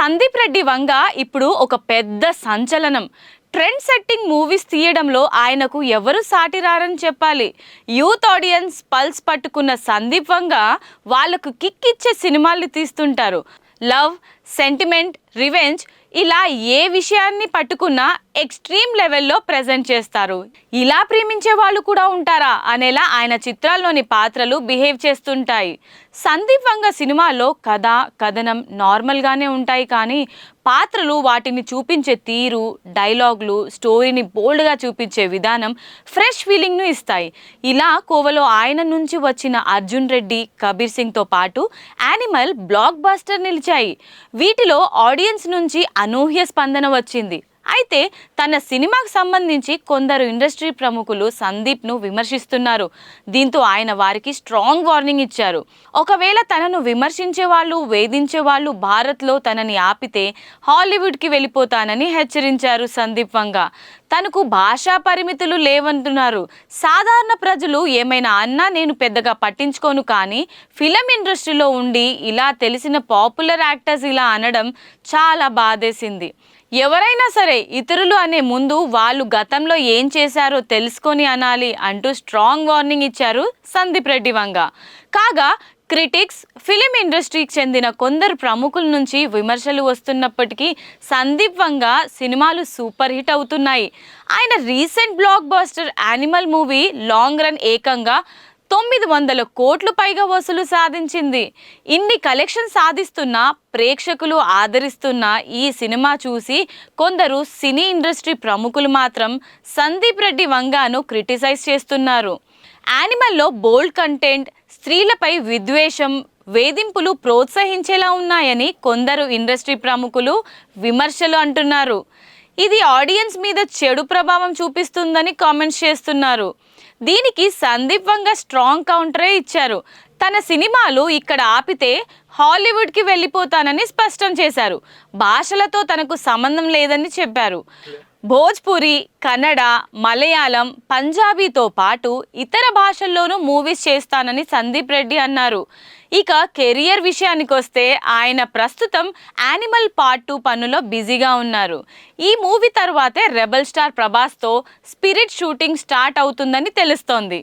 సందీప్ రెడ్డి వంగ ఇప్పుడు ఒక పెద్ద సంచలనం. ట్రెండ్ సెట్టింగ్ మూవీస్ తీయడంలో ఆయనకు ఎవరు సాటిరారని చెప్పాలి. యూత్ ఆడియన్స్ పల్స్ పట్టుకున్న సందీప్ వంగ వాళ్ళకు కిక్ ఇచ్చే సినిమాల్ని తీస్తుంటారు. లవ్ సెంటిమెంట్ రివెంజ్ ఇలా ఏ విషయాన్ని పట్టుకున్నా ఎక్స్ట్రీమ్ లెవెల్లో ప్రజెంట్ చేస్తారు. ఇలా ప్రేమించే వాళ్ళు కూడా ఉంటారా అనేలా ఆయన చిత్రాల్లోని పాత్రలు బిహేవ్ చేస్తుంటాయి. సందీప్ వంగ సినిమాలో కథ కథనం నార్మల్గానే ఉంటాయి కానీ పాత్రలు వాటిని చూపించే తీరు డైలాగులు స్టోరీని బోల్డ్గా చూపించే విధానం ఫ్రెష్ ఫీలింగ్ను ఇస్తాయి. ఇలా కోవలో ఆయన నుంచి వచ్చిన అర్జున్ రెడ్డి కబీర్ సింగ్తో పాటు యానిమల్ బ్లాక్ బాస్టర్ నిలిచాయి. వీటిలో ఆడియన్స్ నుంచి అనూహ్య స్పందన వచ్చింది. అయితే తన సినిమాకు సంబంధించి కొందరు ఇండస్ట్రీ ప్రముఖులు సందీప్ను విమర్శిస్తున్నారు. దీంతో ఆయన వారికి స్ట్రాంగ్ వార్నింగ్ ఇచ్చారు. ఒకవేళ తనను విమర్శించే వాళ్ళు వేధించే వాళ్ళు భారత్లో తనని ఆపితే హాలీవుడ్కి వెళ్ళిపోతానని హెచ్చరించారు సందీప్ వంగ. తనకు భాషా పరిమితులు లేవంటున్నారు. సాధారణ ప్రజలు ఏమైనా అన్నా నేను పెద్దగా పట్టించుకోను కానీ ఫిలం ఇండస్ట్రీలో ఉండి ఇలా తెలిసిన పాపులర్ యాక్టర్స్ ఇలా అనడం చాలా బాధేసింది. ఎవరైనా సరే ఇతరులు అనే ముందు వాళ్ళు గతంలో ఏం చేశారో తెలుసుకొని అనాలి అంటూ స్ట్రాంగ్ వార్నింగ్ ఇచ్చారు సందీప్ రెడ్డి వంగ. కాగా క్రిటిక్స్ ఫిలిం ఇండస్ట్రీకి చెందిన కొందరు ప్రముఖుల నుంచి విమర్శలు వస్తున్నప్పటికీ సందీప్ వంగ సినిమాలు సూపర్ హిట్ అవుతున్నాయి. ఆయన recent blockbuster Animal movie long run ఏకంగా తొమ్మిది వందల కోట్లు పైగా వసూలు సాధించింది. ఇన్ని కలెక్షన్ సాధిస్తున్న ప్రేక్షకులు ఆదరిస్తున్న ఈ సినిమా చూసి కొందరు సినీ ఇండస్ట్రీ ప్రముఖులు మాత్రం సందీప్ రెడ్డి వంగాను క్రిటిసైజ్ చేస్తున్నారు. యానిమల్లో బోల్డ్ కంటెంట్ స్త్రీలపై విద్వేషం వేధింపులు ప్రోత్సహించేలా ఉన్నాయని కొందరు ఇండస్ట్రీ ప్రముఖులు విమర్శలు అంటున్నారు. ఇది ఆడియన్స్ మీద చెడు ప్రభావం చూపిస్తుందని కామెంట్స్ చేస్తున్నారు. దీనికి సందీప్ వంగ స్ట్రాంగ్ కౌంటరే ఇచ్చారు. తన సినిమాలు ఇక్కడ ఆపితే హాలీవుడ్కి వెళ్ళిపోతానని స్పష్టం చేశారు. భాషలతో తనకు సంబంధం లేదని చెప్పారు. భోజ్పురి కన్నడ మలయాళం పంజాబీతో పాటు ఇతర భాషల్లోనూ మూవీస్ చేస్తానని సందీప్ రెడ్డి అన్నారు. ఇక కెరియర్ విషయానికి వస్తే ఆయన ప్రస్తుతం యానిమల్ పార్ట్ టూ పనులో బిజీగా ఉన్నారు. ఈ మూవీ తర్వాతే రెబల్ స్టార్ ప్రభాస్తో స్పిరిట్ షూటింగ్ స్టార్ట్ అవుతుందని తెలుస్తోంది.